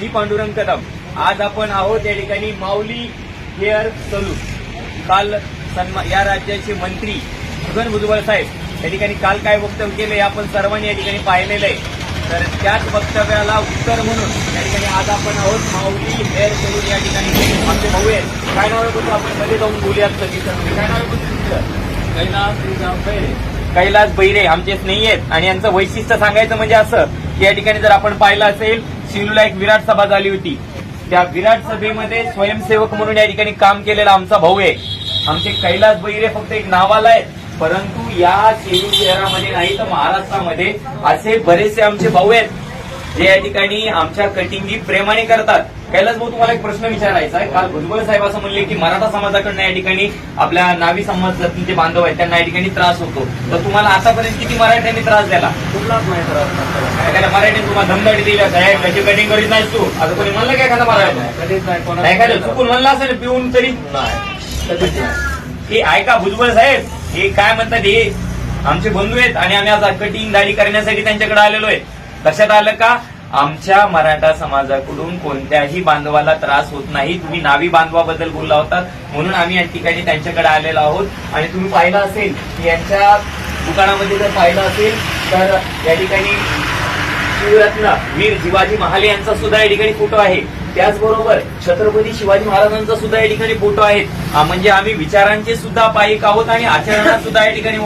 मी पांडुरंग कदम आज आपण आहोत या ठिकाणी माऊली हेअर सलून. काल सन्मा या राज्याचे मंत्री छगन भुजबळ साहेब या ठिकाणी काल काय वक्तव्य केले आपण सर्वांनी या ठिकाणी पाहिलेलं आहे. तर त्याच वक्तव्याला उत्तर म्हणून या ठिकाणी आज आपण आहोत माऊली हेअर सलून या ठिकाणी. आमचे भाऊ आहेत. काय नाव आहे बोलतो? आपण मध्ये जाऊन बोलूयात कधी तर. काय नाव आहे? कैलास बैरे. कैलास बैरे आमचे स्नेही आहेत. आणि यांचं वैशिष्ट्य सांगायचं म्हणजे असं की या ठिकाणी जर आपण पाहिलं असेल सेलूला एक विराट सभा झाली होती. त्या विराट सभेमध्ये स्वयंसेवक म्हणून या ठिकाणी काम केलेला आमचा भाऊ आहे. आमचे कैलास बहिरे फक्त एक नावाला आहे परंतु या सेलू शहरामध्ये नाही तर महाराष्ट्रामध्ये असे बरेचसे आमचे भाऊ आहेत जे या ठिकाणी आमच्या कटिंगी प्रेमाने करतात. कैलास भाऊ तुम्हाला एक प्रश्न विचारायचा आहे. काल भुजबळ साहेब असं म्हणले की मराठा समाजाकडनं या ठिकाणी आपल्या नावी समाजातील जे बांधव आहेत त्यांना या ठिकाणी त्रास होतो. तर तुम्हाला आतापर्यंत किती मराठ्यांनी त्रास दिला कुठलाच नाही त्रास मराठ्यांनी तुम्हाला धमदाटी दिल्या साहेब त्याची कटिंग करीत नाहीस तू? आता कोणी म्हणलं काय एखादा मराठा? नाही नाही एखादं चुकून म्हणलं असेल पिऊन तरी? नाही नाही. हे ऐका भुजबळ साहेब हे काय म्हणतात हे? आमचे बंधू आहेत आणि आम्ही आज कटिंग दाढी करण्यासाठी त्यांच्याकडे आलेलो आहे. लक्षात आलं का? आमच्या मराठा समाजाकडून कोणत्याही बांधवाला त्रास होत नाही. तुम्ही नावी बांधवाबद्दल बोलला होता. म्हणून आम्ही या ठिकाणी त्यांच्याकडे आलेलो आहोत. आणि तुम्ही पाहिलं असेल की यांच्या दुकानामध्ये जर पाहिलं असेल तर या ठिकाणी शिवरत्न वीर शिवाजी महाले यांचा सुद्धा या ठिकाणी फोटो आहे. त्याचबरोबर छत्रपती शिवाजी महाराजांचा सुद्धा या ठिकाणी फोटो आहेत. म्हणजे आम्ही विचारांचे सुद्धा पायिक आहोत आणि आचरणात सुद्धा या ठिकाणी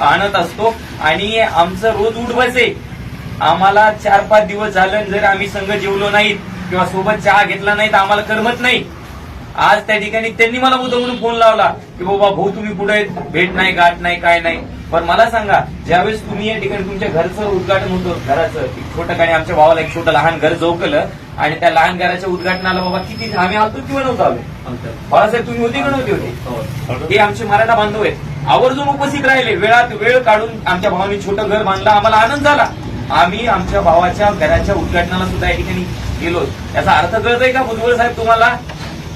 आणत असतो. आणि आमचं रोज उठ बसे आम्हाला चार पाच दिवस झालं जर आम्ही संघ जेवलो नाहीत किंवा सोबत चहा घेतला नाही तर आम्हाला करमत नाही. आज त्या ठिकाणी त्यांनी मला उद्या म्हणून फोन लावला की बाबा भाऊ तुम्ही कुठे भेट नाही गाठ नाही काय नाही. पण मला सांगा ज्यावेळेस तुम्ही या ठिकाणी तुमच्या घरचं उद्घाटन होतं घराचं छोटं काही आमच्या भावाला एक छोटं लहान घर जोकलं आणि त्या लहान घराच्या उद्घाटनाला बाबा किती आम्ही आलतो किंवा नव्हतो आलो? बाळासाहेब तुम्ही होते का नव्हते होते? हे आमचे मराठा बांधव आहेत. आवर्जून उपस्थित राहिले. वेळात वेळ काढून आमच्या भावाने छोटं घर बांधलं. आम्हाला आनंद झाला. आम्ही आमच्या भावाच्या घराच्या उद्घाटनाला सुद्धा या ठिकाणी गेलो. याचा अर्थ कळतोय का भुजबळ साहेब तुम्हाला?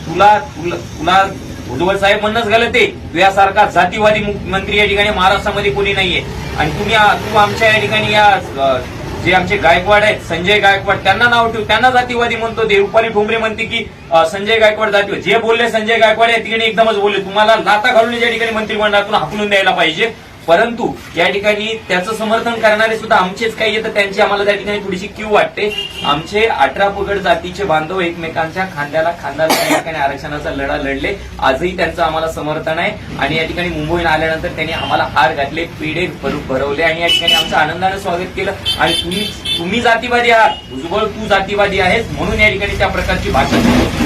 तुला तुला भुजबळ साहेब म्हणणंच घालत आहे. यासारखा जातीवादी मंत्री या ठिकाणी महाराष्ट्रामध्ये कोणी नाहीये. आणि तुम्ही तू आमच्या या ठिकाणी या जे आमचे गायकवाड आहेत संजय गायकवाड त्यांना नाव ठेवू त्यांना जातीवादी म्हणतो ते. रुपाली ठोंबरे म्हणते की संजय गायकवाड जातीवाद. जे बोलले संजय गायकवाड या ठिकाणी एकदमच बोलले. तुम्हाला लाता घालून या ठिकाणी मंत्रिमंडळातून हाकलून द्यायला पाहिजे. परंतु या ठिकाणी त्याचं समर्थन करणारे सुद्धा आमचेच काही येतं त्यांची आम्हाला त्या ठिकाणी थोडीशी क्यू वाटते. आमचे अठरा पगड जातीचे बांधव एकमेकांच्या खांद्याला खांदा या ठिकाणी आरक्षणाचा लढा लढले. आजही त्यांचं आम्हाला समर्थन आहे. आणि या ठिकाणी मुंबईहून आल्यानंतर त्यांनी आम्हाला हार घातले पेढे भरवले. आणि या ठिकाणी आमचं आनंदानं स्वागत केलं. आणि तुम्ही तुम्ही जातीवादी आहात. भुजबळ तू जातीवादी आहेस. म्हणून या ठिकाणी त्या प्रकारची भाषा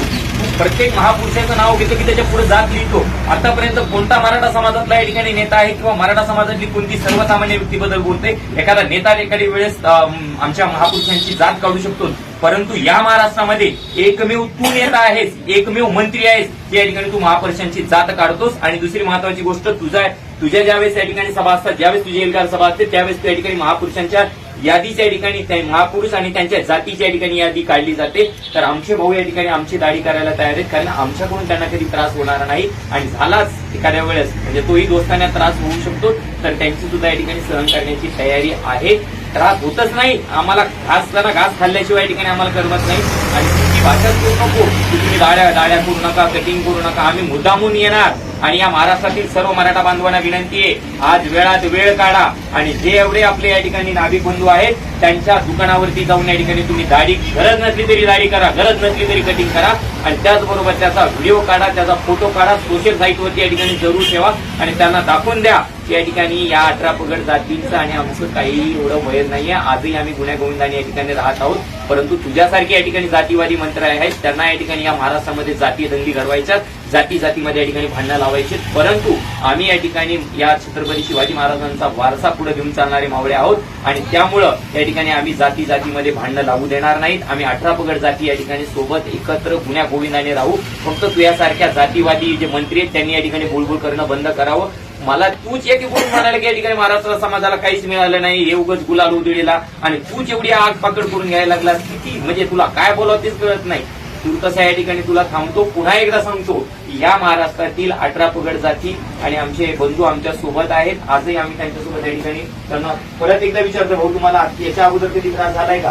प्रत्येक महापुरुषाचं नाव घेतो की त्याच्या पुढे जात लिहितो. आतापर्यंत कोणता मराठा समाजातला या ठिकाणी नेता आहे किंवा मराठा समाजातली कोणती सर्वसामान्य व्यक्तीबद्दल बोलते एखादा नेता एखादी वेळेस आमच्या महापुरुषांची जात काढू शकतो. परंतु या महाराष्ट्रामध्ये एकमेव तू नेता आहेस एकमेव मंत्री आहेस या ठिकाणी तू महापुरुषांची जात काढतोस. आणि दुसरी महत्वाची गोष्ट तुझा तुझ्या ज्यावेळेस या ठिकाणी सभा असतात ज्यावेळेस तुझी एल्गार सभा असते त्यावेळेस तू या ठिकाणी महापुरुषांच्या यादीच्या ठिकाणी महापुरुष आणि त्यांच्या जातीच्या ठिकाणी यादी काढली जाते. तर आमचे भाऊ या ठिकाणी आमची दाढी करायला तयार आहेत कारण आमच्याकडून त्यांना कधी त्रास होणार नाही आणि झालाच एखाद्या वेळेस. म्हणजे तोही दोस्तांना त्रास होऊ शकतो तर त्यांची सुद्धा या ठिकाणी सहन करण्याची तयारी आहे. त्रास होतच नाही आम्हाला घास जरा घास खाल्ल्याशिवाय या ठिकाणी आम्हाला करमत नाही. आणि तुमची भाषा करू नको तुम्ही दाड्या दाड्या करू नका कटिंग करू नका आम्ही मुद्दामून येणार. आणि या महाराष्ट्रातील सर्व मराठा बांधवांना विनंती आहे आज वेळात वेळ काढा. आणि जे एवढे आपले या ठिकाणी नाभिक बंधू आहेत त्यांच्या दुकानावरती जाऊन या ठिकाणी तुम्ही दाढी गरज नसली तरी दाढी करा गरज नसली तरी कटिंग करा. आणि त्याचबरोबर त्याचा व्हिडिओ काढा त्याचा फोटो काढा. सोशल साईटवरती या ठिकाणी जरूर ठेवा आणि त्यांना दाखवून द्या. या ठिकाणी या अठरा पगड जातींचं आणि आमचं काही एवढं वय नाहीये. आजही आम्ही गुन्ह्या गोविंदाने या ठिकाणी राहत आहोत. परंतु तुझ्यासारखे या ठिकाणी जातीवादी मंत्रालय आहेत. त्यांना या ठिकाणी या महाराष्ट्रामध्ये जाती दंगली घडवायच्यात. जाती जातीमध्ये या ठिकाणी भांडणं लावायची परंतु आम्ही या ठिकाणी या छत्रपती शिवाजी महाराजांचा वारसा पुढे घेऊन चालणारे मावळे आहोत. आणि त्यामुळं या ठिकाणी आम्ही जाती जातीमध्ये भांडणं लावू देणार नाहीत. आम्ही अठरा पगड जाती या ठिकाणी सोबत एकत्र गुन्ह्या गोविंदाने राहू. फक्त तुझ्यासारख्या जातीवादी जे मंत्री आहेत त्यांनी या ठिकाणी बोलबोल करणं बंद करावं. मला तूच एक गुण म्हणायला या ठिकाणी महाराष्ट्र समाजाला काहीच मिळालं नाही. हे उगच गुलाल उधळीला. आणि तूच एवढी आग पाकड करून घ्यायला लागला किती? म्हणजे तुला काय बोलावं तेच कळत नाही. तू तसं या ठिकाणी तुला थांबतो पुन्हा एकदा सांगतो या महाराष्ट्रातील अठरा पगड जाती आणि आमचे बंधू आमच्यासोबत आहेत. आजही आम्ही त्यांच्यासोबत या ठिकाणी त्यांना परत एकदा विचारतो भाऊ तुम्हाला याच्या अगोदर कधी त्रास झालाय का.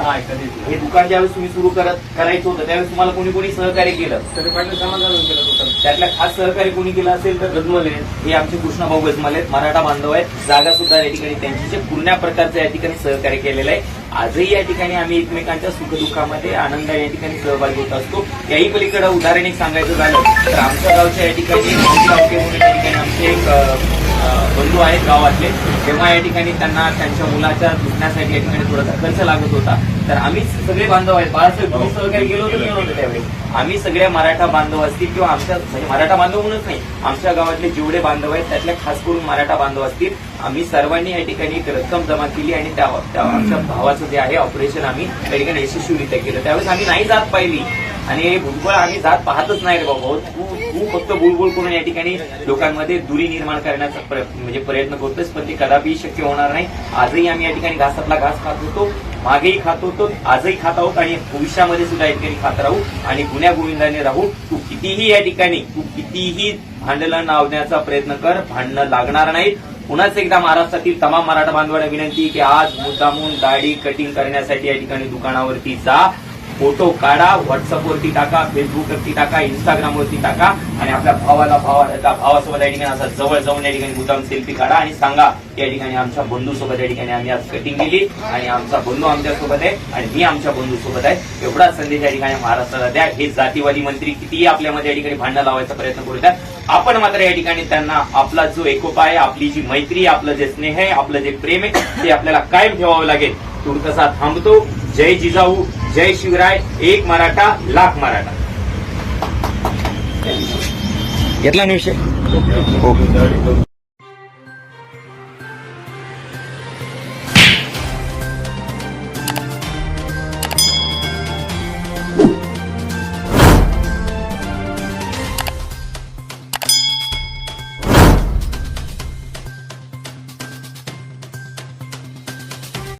हे दुकान ज्यावेळेस तुम्ही सुरू करत करायचं होतं त्यावेळेस तुम्हाला कोणी कोणी सहकार्य केलं. तरी पाटील समाधान केलं होतं. त्यातल्या खास सहकार्य कोणी केलं असेल तर गजमल हे आमचे कृष्णाभाऊ गजमल आहेत. मराठा बांधव आहेत. जागा सुद्धा या ठिकाणी त्यांची जे पूर्ण प्रकारचं या ठिकाणी सहकार्य केलेलं आहे. आजही या ठिकाणी आम्ही एकमेकांच्या सुखदुःखामध्ये आनंद या ठिकाणी सहभागी होत असतो. याही पलीकडे उदाहरण एक सांगायचं झालं तर आमच्या गावच्या या ठिकाणी म्हणून या ठिकाणी आमचे एक बंधू आहेत गावातले. तेव्हा या ठिकाणी त्यांना त्यांच्या मुलाच्या दुखण्यासाठी या ठिकाणी थोडासा खर्च लागत होता. तर आम्ही सगळे बांधव आहेत. बाळासाहेब तुम्ही सहकार्य केलं होतं की नव्हतं त्यावेळी. आम्ही सगळ्या मराठा बांधव असतील किंवा आमच्या म्हणजे मराठा बांधव म्हणूनच नाही आमच्या गावातले जेवढे बांधव आहेत त्यातल्या खास करून मराठा बांधव असतील. आम्ही सर्वांनी या ठिकाणी एक रक्कम जमा केली आणि त्या त्या आमच्या भावाचं जे आहे ऑपरेशन आम्ही त्या ठिकाणी यशस्वीरित्या केलं. त्यावेळेस आम्ही नाही जात पाहिली. आणि हे भुजबळ आम्ही जात पाहतच नाही रे बाबा. तू तू फक्त बुलबुल करून या ठिकाणी लोकांमध्ये दुरी निर्माण करण्याचा म्हणजे प्रयत्न करतोस पण ते कदापि शक्य होणार नाही. आजही आम्ही या ठिकाणी घासातला घास खात होतो मागेही खात होतो आजही खात आहोत आणि भविष्यामध्ये सुद्धा या ठिकाणी खात राहू आणि गुन्ह्या गोविंदाने राहू. तू कितीही या ठिकाणी तू कितीही भांडलं लावण्याचा प्रयत्न कर भांडणं लागणार नाहीत. पुन्हाच एकदा महाराष्ट्रातील तमाम मराठा बांधवांना विनंती की आज मुद्दामून दाढी कटिंग करण्यासाठी या ठिकाणी दुकानावरती जा. फोटो काढा व्हॉट्सअपवरती टाका फेसबुकवरती टाका इंस्टाग्रामवरती टाका आणि आपल्या भावाला भावा भावासोबत या ठिकाणी असा जवळ जाऊन या ठिकाणी मुद्दाम सेल्फी काढा आणि सांगा या ठिकाणी आमच्या बंधू सोबत या ठिकाणी आम्ही आज कटिंग केली आणि आमचा बंधू आमच्यासोबत आहे आणि मी आमच्या बंधू सोबत आहे. एवढा संदेश या ठिकाणी महाराष्ट्राला द्या. हे जातीवादी मंत्री कितीही आपल्यामध्ये या ठिकाणी भांडण लावायचा प्रयत्न करू आपण मात्र या ठिकाणी त्यांना आपला जो एकोपा आहे आपली जी मैत्री आपलं जे स्नेह आहे आपलं जे प्रेम आहे ते आपल्याला कायम ठेवावं लागेल. तुर्कसा थांबतो. जय जिजाऊ. जय शिवराय एक मराठा लाख मराठा. घेतला ना विषय?